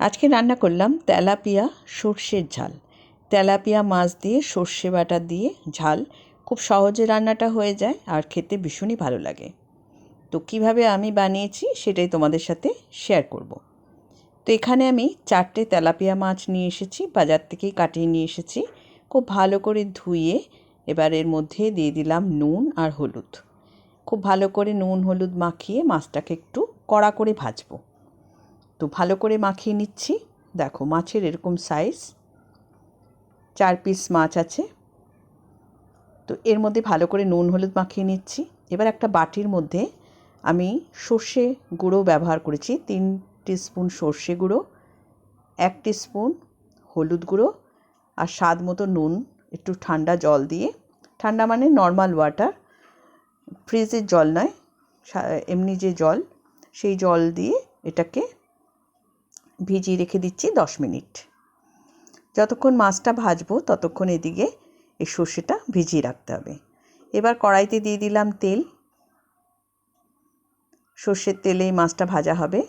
আজকে রান্না করলাম তেলাপিয়া সর্ষের ঝাল। তেলাপিয়া মাছ দিয়ে সর্ষে বাটা দিয়ে ঝাল। খুব সহজে রান্নাটা হয়ে যায় আর খেতে ভীষণই ভালো লাগে। তো কীভাবে আমি বানিয়েছি সেটাই তোমাদের সাথে শেয়ার করব। তো এখানে আমি চারটে তেলাপিয়া মাছ নিয়ে এসেছি, বাজার থেকেই কাটিয়ে নিয়ে এসেছি। খুব ভালো করে ধুয়ে এবার এর মধ্যে দিয়ে দিলাম নুন আর হলুদ। খুব ভালো করে নুন, হলুদ মাখিয়ে মাছটাকে একটু কড়া করে ভাজবো। তো ভালো করে মাখিয়ে নিচ্ছি। দেখো মাছের এরকম সাইজ চার পিস মাছ আছে। তো এর মধ্যে ভালো করে নুন, হলুদ মাখিয়ে নিচ্ছি। এবার একটা বাটির মধ্যে আমি সর্ষে গুঁড়ো ব্যবহার করেছি। তিন স্পুন সর্ষে গুঁড়ো, এক স্পুন হলুদ গুঁড়ো আর স্বাদ মতো নুন, একটু ঠান্ডা জল দিয়ে। ঠান্ডা মানে নর্মাল ওয়াটার ফ্রিজের জল নয় এমনি যে জল, সেই জল দিয়ে এটাকে ভিজিয়ে রেখে দিচ্ছি দশ মিনিট। যতক্ষণ মাছটা ভাজবো ততক্ষণ এদিকে এই সর্ষেটা ভিজিয়ে রাখতে হবে। এবার কড়াইতে দিয়ে দিলাম তেল। সর্ষের তেলে মাছটা ভাজা হবে।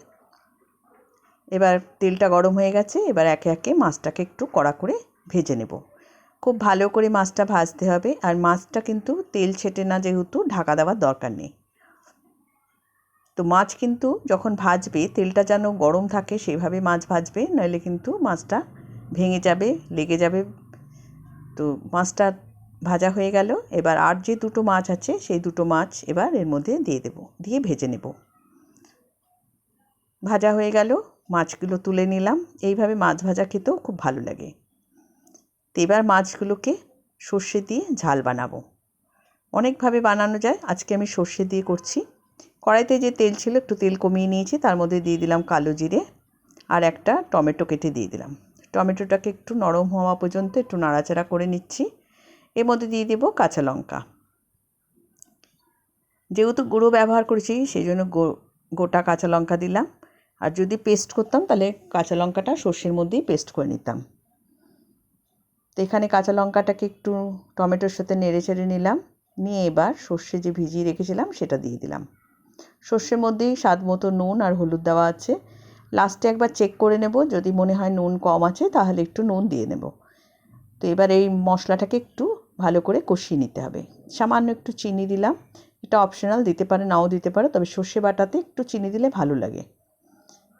এবার তেলটা গরম হয়ে গেছে, এবার একে একে মাছটাকে একটু কড়া করে ভেজে নেব। খুব ভালো করে মাছটা ভাজতে হবে, আর মাছটা কিন্তু তেল ছেটে না যেহেতু ঢাকা দেওয়ার দরকার নেই। তো মাছ কিন্তু যখন ভাজবে, তেলটা যেন গরম থাকে সেইভাবে মাছ ভাজবে, নইলে কিন্তু মাছটা ভেঙে যাবে, লেগে যাবে। তো মাছটা ভাজা হয়ে গেল। এবার আর যে দুটো মাছ আছে, সেই দুটো মাছ এবার এর মধ্যে দিয়ে দেব, দিয়ে ভেজে নেব। ভাজা হয়ে গেল, মাছগুলো তুলে নিলাম। এইভাবে মাছ ভাজা খেতেও খুব ভালো লাগে। তো এবার মাছগুলোকে সর্ষে দিয়ে ঝাল বানাবো। অনেকভাবে বানানো যায়। আজকে আমি সর্ষে দিয়ে করছি। কড়াইতে যে তেল ছিল একটু তেল কমিয়ে নিয়েছি, তার মধ্যে দিয়ে দিলাম কালো জিরে আর একটা টমেটো কেটে দিয়ে দিলাম। টমেটোটাকে একটু নরম হওয়া পর্যন্ত একটু নাড়াচাড়া করে নিচ্ছি। এর মধ্যে দিয়ে দেবো কাঁচা লঙ্কা। যেহেতু গুঁড়ো ব্যবহার করেছি, সেই জন্য গোটা কাঁচা লঙ্কা দিলাম। আর যদি পেস্ট করতাম, তাহলে কাঁচা লঙ্কাটা সর্ষের মধ্যেই পেস্ট করে নিতাম। তো এখানে কাঁচা লঙ্কাটাকে একটু টমেটোর সাথে নেড়ে চেড়ে নিলাম। নিয়ে এবার সর্ষে যে ভিজিয়ে রেখেছিলাম, সেটা দিয়ে দিলাম। সর্ষের মধ্যেই স্বাদ মতো নুন আর হলুদ দেওয়া আছে। লাস্টে একবার চেক করে নেব। যদি মনে হয় নুন কম আছে, তাহলে একটু নুন দিয়ে নেব। তো এবার এই মশলাটাকে একটু ভালো করে কষিয়ে নিতে হবে। সামান্য একটু চিনি দিলাম। এটা অপশনাল দিতে পারে, নাও দিতে পারে, তবে সর্ষে বাটাতে একটু চিনি দিলে ভালো লাগে।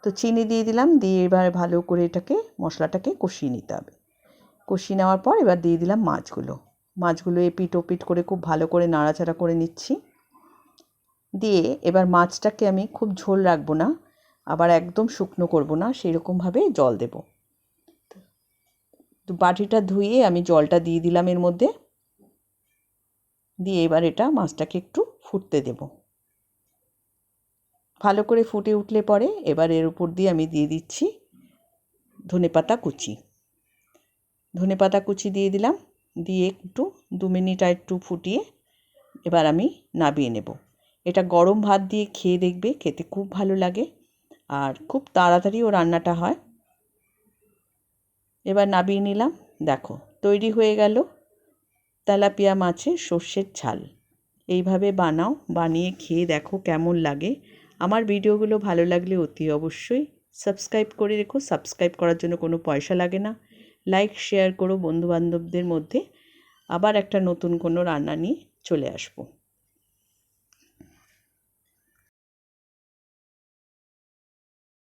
তো চিনি দিয়ে দিলাম, দিয়ে এবার ভালো করে এটাকে, মশলাটাকে কষিয়ে নিতে হবে। কষিয়ে নেওয়ার পর এবার দিয়ে দিলাম মাছগুলো। মাছগুলো এপিট ওপিট করে খুব ভালো করে নাড়াচাড়া করে নিচ্ছি। দিয়ে এবার মাছটাকে আমি খুব ঝোল রাখব না, আবার একদম শুকনো করব না, সেরকমভাবে জল দেব। তো বাটিটা ধুয়ে আমি জলটা দিয়ে দিলাম এর মধ্যে। দিয়ে এবার এটা মাছটাকে একটু ফুটতে দেব। ভালো করে ফুটে উঠলে পরে এবার এর উপর দিয়ে আমি দিয়ে দিচ্ছি ধনে পাতা কুচি। ধনে পাতা কুচি দিয়ে দিলাম, দিয়ে একটু দু মিনিট আর একটু ফুটিয়ে এবার আমি নাবিয়ে নেব। এটা গরম ভাত দিয়ে খেয়ে দেখবে, খেতে খুব ভালো লাগে। আর খুব তাড়াতাড়িও রান্নাটা হয়। এবার নাবিয়ে নিলাম। দেখো, তৈরি হয়ে গেল তেলাপিয়া মাছের সর্ষের ঝাল। এইভাবে বানাও, বানিয়ে খেয়ে দেখো কেমন লাগে। আমার ভিডিওগুলো ভালো লাগলে অতি অবশ্যই সাবস্ক্রাইব করে রেখো। সাবস্ক্রাইব করার জন্য কোনো পয়সা লাগে না। লাইক, শেয়ার করো বন্ধুবান্ধবদের মধ্যে। আবার একটা নতুন কোনো রান্না নিয়ে চলে আসব।